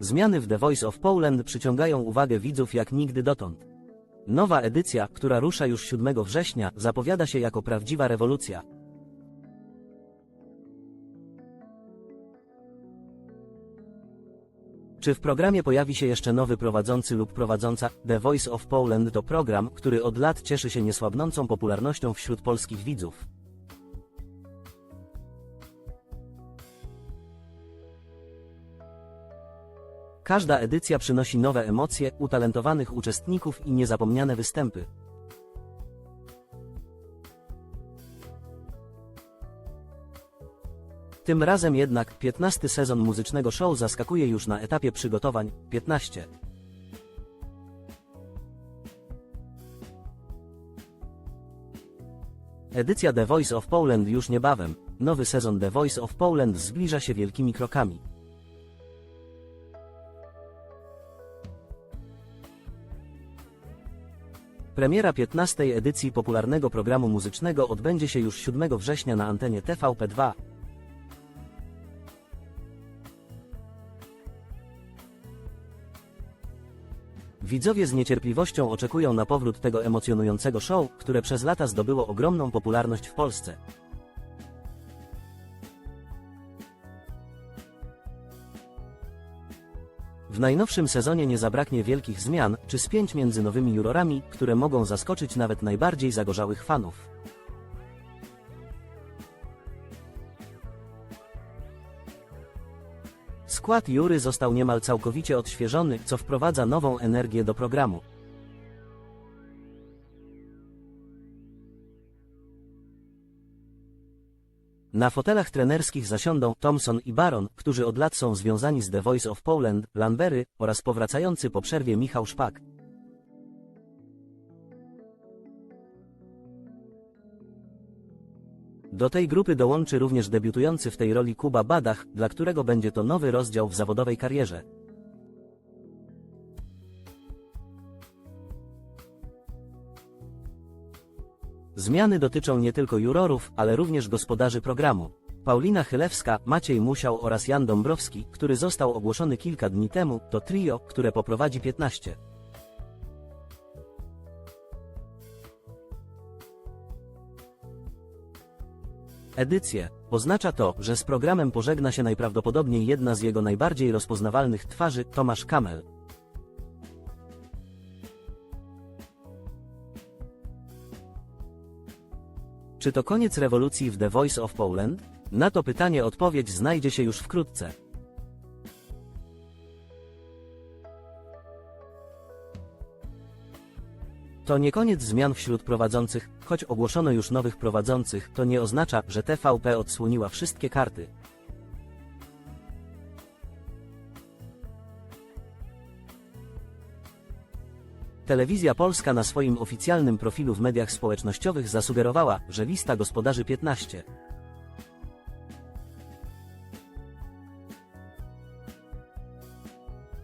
Zmiany w The Voice of Poland przyciągają uwagę widzów jak nigdy dotąd. Nowa edycja, która rusza już 7 września, zapowiada się jako prawdziwa rewolucja. Czy w programie pojawi się jeszcze nowy prowadzący lub prowadząca? The Voice of Poland to program, który od lat cieszy się niesłabnącą popularnością wśród polskich widzów. Każda edycja przynosi nowe emocje, utalentowanych uczestników i niezapomniane występy. Tym razem jednak 15 sezon muzycznego show zaskakuje już na etapie przygotowań 15. Edycja The Voice of Poland już niebawem. Nowy sezon The Voice of Poland zbliża się wielkimi krokami. Premiera 15. edycji popularnego programu muzycznego odbędzie się już 7 września na antenie TVP2. Widzowie z niecierpliwością oczekują na powrót tego emocjonującego show, które przez lata zdobyło ogromną popularność w Polsce. W najnowszym sezonie nie zabraknie wielkich zmian czy spięć między nowymi jurorami, które mogą zaskoczyć nawet najbardziej zagorzałych fanów. Skład jury został niemal całkowicie odświeżony, co wprowadza nową energię do programu. Na fotelach trenerskich zasiądą Thompson i Baron, którzy od lat są związani z The Voice of Poland, Lambery oraz powracający po przerwie Michał Szpak. Do tej grupy dołączy również debiutujący w tej roli Kuba Badach, dla którego będzie to nowy rozdział w zawodowej karierze. Zmiany dotyczą nie tylko jurorów, ale również gospodarzy programu. Paulina Chylewska, Maciej Musiał oraz Jan Dąbrowski, który został ogłoszony kilka dni temu, to trio, które poprowadzi 15. Edycję. Oznacza to, że z programem pożegna się najprawdopodobniej jedna z jego najbardziej rozpoznawalnych twarzy, Tomasz Kamel. Czy to koniec rewolucji w The Voice of Poland? Na to pytanie odpowiedź znajdzie się już wkrótce. To nie koniec zmian wśród prowadzących, choć ogłoszono już nowych prowadzących, to nie oznacza, że TVP odsłoniła wszystkie karty. Telewizja Polska na swoim oficjalnym profilu w mediach społecznościowych zasugerowała, że lista gospodarzy 15.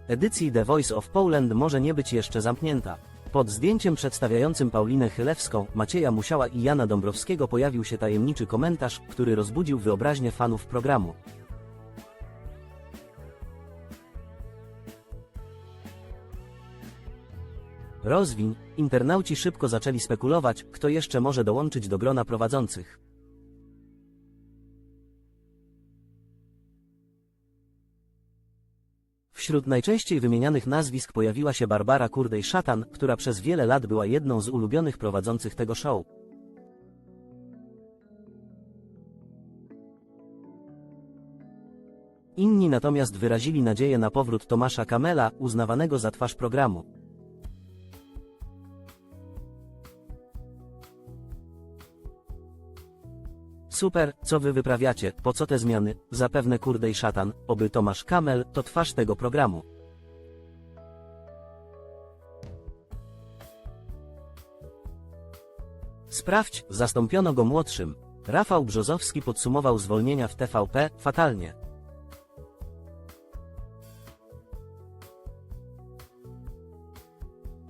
Edycji The Voice of Poland może nie być jeszcze zamknięta. Pod zdjęciem przedstawiającym Paulinę Chylewską, Macieja Musiała i Jana Dąbrowskiego pojawił się tajemniczy komentarz, który rozbudził wyobraźnię fanów programu. Rozwiń, internauci szybko zaczęli spekulować, kto jeszcze może dołączyć do grona prowadzących. Wśród najczęściej wymienianych nazwisk pojawiła się Barbara Kurdej-Szatan, która przez wiele lat była jedną z ulubionych prowadzących tego show. Inni natomiast wyrazili nadzieję na powrót Tomasza Kamela, uznawanego za twarz programu. Super, co wy wyprawiacie, po co te zmiany? Zapewne kurdej szatan, oby Tomasz Kamel to twarz tego programu. Sprawdź, zastąpiono go młodszym. Rafał Brzozowski podsumował zwolnienia w TVP, fatalnie.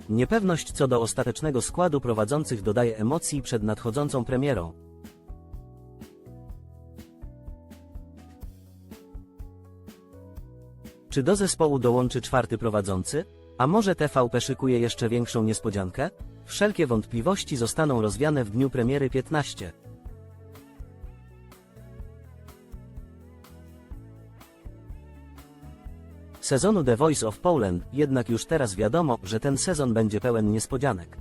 Niepewność co do ostatecznego składu prowadzących dodaje emocji przed nadchodzącą premierą. Czy do zespołu dołączy czwarty prowadzący? A może TVP szykuje jeszcze większą niespodziankę? Wszelkie wątpliwości zostaną rozwiane w dniu premiery 15. Sezonu The Voice of Poland, jednak już teraz wiadomo, że ten sezon będzie pełen niespodzianek.